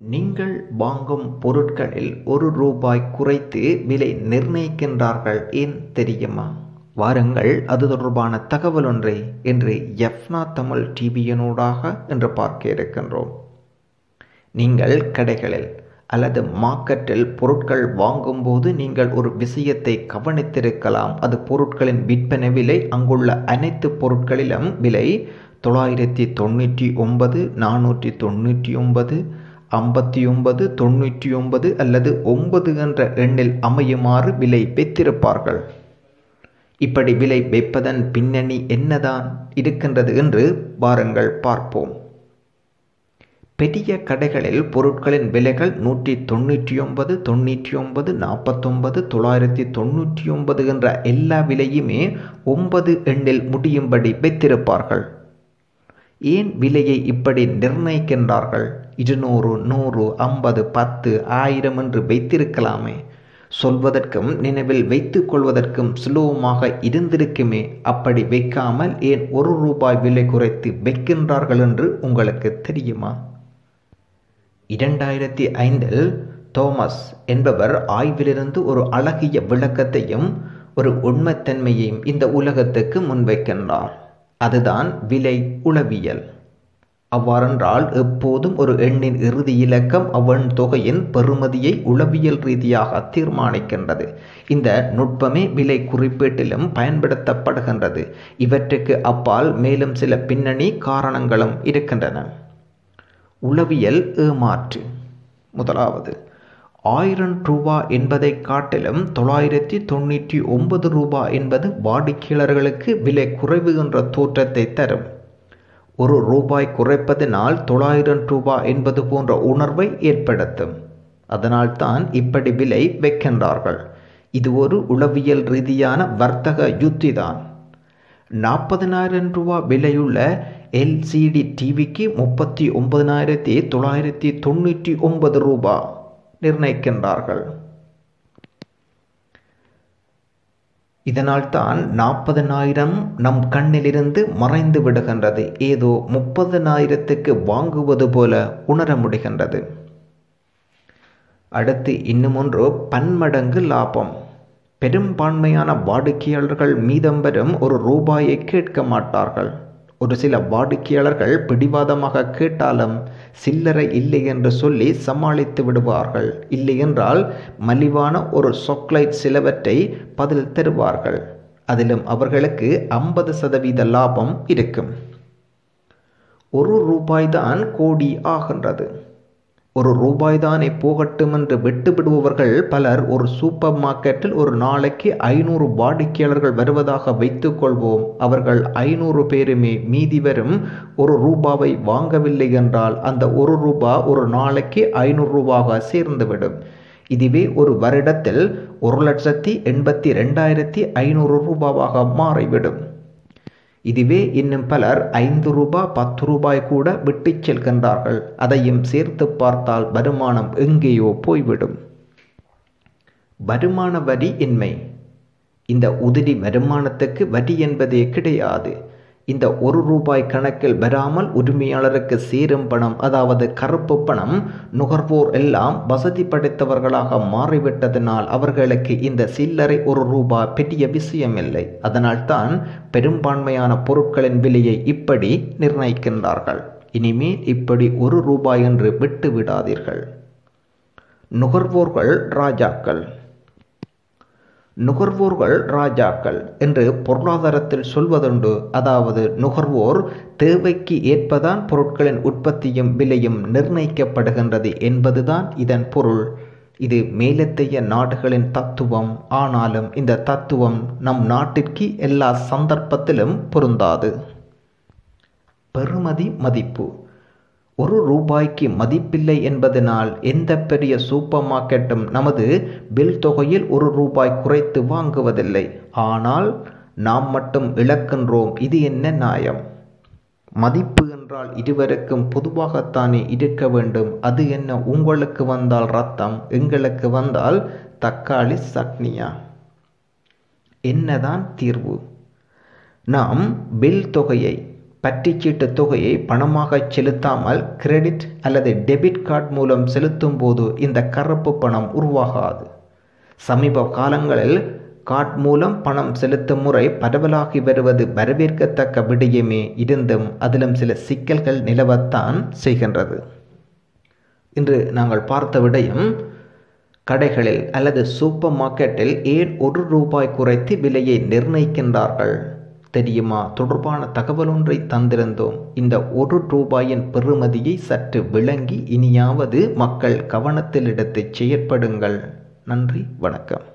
நீங்கள் வாங்கும் பொருட்களில் ஒரு ரூபாய் குறைத்து விலை நிர்ணயிக்கின்றார்கள் ஏன் தெரியுமா? வாருங்கள் அது தொடர்பான தகவல் ஒன்றை இன்று எஃப்னா தமிழ் டிவியனூடாக என்று பார்க்க இருக்கின்றோம். நீங்கள் கடைகளில் அல்லது மார்க்கெட்டில் பொருட்கள் வாங்கும்போது நீங்கள் ஒரு விஷயத்தை கவனித்திருக்கலாம். அது பொருட்களின் விற்பனை விலை அங்குள்ள அனைத்து பொருட்களிலும் விலை தொள்ளாயிரத்தி தொண்ணூற்றி ஒன்பது நானூற்றி தொண்ணூற்றி ஒன்பது ஐம்பத்தி ஒன்பது தொண்ணூற்றி ஒன்பது அல்லது ஒன்பது என்ற எண்ணில் அமையுமாறு விலை வைத்திருப்பார்கள். இப்படி விலை வைப்பதன் பின்னணி என்னதான் இருக்கின்றது என்று வாருங்கள் பார்ப்போம். பெரிய கடைகளில் பொருட்களின் விலைகள் நூற்றி தொண்ணூற்றி ஒன்பது தொண்ணூற்றி ஒன்பது நாற்பத்தொன்பது தொள்ளாயிரத்தி தொண்ணூற்றி ஒன்பது என்ற எல்லா விலையுமே ஒன்பது எண்ணில் முடியும்படி வைத்திருப்பார்கள். ஏன் விலையை இப்படி நிர்ணயிக்கின்றார்கள்? இருநூறு நூறு ஐம்பது பத்து ஆயிரம் என்று வைத்திருக்கலாமே. சொல்வதற்கும் நினைவில் வைத்து கொள்வதற்கும் சுலபமாக இருந்திருக்குமே. அப்படி வைக்காமல் ஏன் ஒரு ரூபாய் விலை குறைத்து வைக்கின்றார்கள் என்று உங்களுக்கு தெரியுமா? இரண்டாயிரத்தி ஐந்தில் தோமஸ் என்பவர் ஆய்விலிருந்து ஒரு அழகிய விளக்கத்தையும் ஒரு உண்மைத்தன்மையையும் இந்த உலகத்துக்கு முன்வைக்கின்றார். அதுதான் விலை உளவியல். அவ்வாறென்றால் எப்போதும் ஒரு எண்ணின் இறுதி இலக்கம் அவன் தொகையின் பெறுமதியை உளவியல் ரீதியாக தீர்மானிக்கின்றது. இந்த நுட்பமே விலை குறிப்பீட்டிலும் பயன்படுத்தப்படுகின்றது. இவற்றுக்கு அப்பால் மேலும் சில பின்னணி காரணங்களும் இருக்கின்றன. உளவியல் ஏமாற்று. முதலாவது ஆயிரம் ரூபா என்பதை காட்டிலும் தொள்ளாயிரத்தி தொண்ணூற்றி ஒன்பது ரூபா என்பது வாடிக்கையாளர்களுக்கு விலை குறைவு என்ற தோற்றத்தை தரும். ஒரு ரூபாய் குறைப்பதனால் தொள்ளாயிரம் ரூபாய் என்பது போன்ற உணர்வை ஏற்படுத்தும். அதனால்தான் இப்படி விலை வைக்கின்றார்கள். இது ஒரு உளவியல் ரீதியான வர்த்தக யுத்தி தான் நாற்பதனாயிரம் ரூபா விலையுள்ள எல்சிடி டிவிக்கு முப்பத்தி ஒன்பதனாயிரத்தி தொள்ளாயிரத்தி தொண்ணூற்றி ஒன்பது ரூபா. நிர்ணயிக்கின்றார்கள். இதனால்தான் நாற்பதனாயிரம் நம் கண்ணிலிருந்து மறைந்து விடுகின்றது. ஏதோ முப்பதனாயிரத்துக்கு வாங்குவது போல உணர முடிகின்றது. அடுத்து இன்னும் ஒன்று பன்மடங்கு லாபம். பெரும்பான்மையான வாடிக்கையாளர்கள் மீதம் வரும் ஒரு ரூபாயை கேட்க மாட்டார்கள். ஒரு சில வாடிக்கையாளர்கள் பிடிவாதமாக கேட்டாலும் சில்லறை இல்லை என்று சொல்லி சமாளித்து விடுவார்கள். இல்லை என்றால் மலிவான ஒரு சாக்லேட் சிலவற்றை பதில் தருவார்கள். அதிலும் அவர்களுக்கு ஐம்பது சதவீத லாபம் இருக்கும். ஒரு ரூபாய்தான் கோடி ஆகின்றது. ஒரு ரூபாய் தானே போகட்டும் என்று விட்டுவிடுபவர்கள் பலர் ஒரு சூப்பர் மார்க்கெட்டில் ஒரு நாளைக்கு ஐநூறு வாடிக்கையாளர்கள் வருவதாக வைத்துக்கொள்வோம். அவர்கள் ஐநூறு பேருமே மீதி வரும் ஒரு ரூபாவை வாங்கவில்லை என்றால் அந்த ஒரு ரூபா ஒரு நாளைக்கு ஐநூறு ரூபாக சேர்ந்துவிடும். இதுவே ஒரு வருடத்தில் ஒரு லட்சத்தி எண்பத்தி ரெண்டாயிரத்தி ஐநூறு ரூபாவாக மாறிவிடும். இதுவே இன்னும் பலர் ஐந்து ரூபாய் பத்து ரூபாய் கூட விட்டு செல்கின்றார்கள். அதையும் சேர்த்து பார்த்தால் வருமானம் எங்கேயோ போய்விடும். வருமான வரி இன்மை. இந்த உதிரி வருமானத்துக்கு வரி என்பதே கிடையாது. இந்த ஒரு ரூபாய் கணக்கில் வராமல் உரிமையாளருக்கு சேரும் பணம் அதாவது கருப்பு பணம் நுகர்வோர் எல்லாம் வசதி படைத்தவர்களாக மாறிவிட்டதனால் அவர்களுக்கு இந்த சில்லறை ஒரு ரூபாய் பெரிய விஷயமில்லை. அதனால்தான் பெரும்பான்மையான பொருட்களின் விலையை இப்படி நிர்ணயிக்கின்றார்கள். இனிமேல் இப்படி ஒரு ரூபாய் என்று விட்டு விடாதீர்கள் நுகர்வோர்கள் ராஜாக்கள். நுகர்வோர்கள் ராஜாக்கள் என்று பொருளாதாரத்தில் சொல்வதுண்டு. அதாவது நுகர்வோர் தேவைக்கு ஏற்பதான் பொருட்களின் உற்பத்தியும் விலையும் நிர்ணயிக்கப்படுகின்றது என்பதுதான் இதன் பொருள். இது மேலத்தைய நாடுகளின் தத்துவம். ஆனாலும் இந்த தத்துவம் நம் நாட்டிற்கு எல்லா சந்தர்ப்பத்திலும் பொருந்தாது. பெறுமதி மதிப்பு. ஒரு ரூபாய்க்கு மதிப்பில்லை என்பதனால் எந்த பெரிய சூப்பர் மார்க்கெட்டும் நமது பில் தொகையில் ஒரு ரூபாய் குறைத்து வாங்குவதில்லை. ஆனால் நாம் மட்டும் இழக்கின்றோம். இது என்ன நியாயம்? மதிப்பு என்றால் இருவருக்கும் பொதுவாகத்தானே இருக்க வேண்டும். அது என்ன? உங்களுக்கு வந்தால் ரத்தம் எங்களுக்கு வந்தால் தக்காளி சட்னியா? என்னதான் தீர்வு. நாம் பில் தொகையை பற்றிச்சீட்டு தொகையை பணமாக செலுத்தாமல் கிரெடிட் அல்லது டெபிட் கார்டு மூலம் செலுத்தும் போது இந்த கருப்பு பணம் உருவாகாது. சமீப காலங்களில் கார்டு மூலம் பணம் செலுத்தும் முறை பரவலாகி வருவது வரவேற்கத்தக்க விடயமே. இருந்தும் அதிலும் சில சிக்கல்கள் நிலவத்தான் செய்கின்றது. இன்று நாங்கள் பார்த்த விடயம் கடைகளில் அல்லது சூப்பர் மார்க்கெட்டில் ஏன் ஒரு ரூபாய் குறைத்து விலையை நிர்ணயிக்கின்றார்கள்? தெரியுமா? தொடர்பான தகவல் ஒன்றை தந்திருந்தோம். இந்த ஒரு ரூபாயின் பெறுமதியை சற்று விளங்கி இனியாவது மக்கள் கவனத்தில் எடுத்து செயற்படுங்கள். நன்றி வணக்கம்.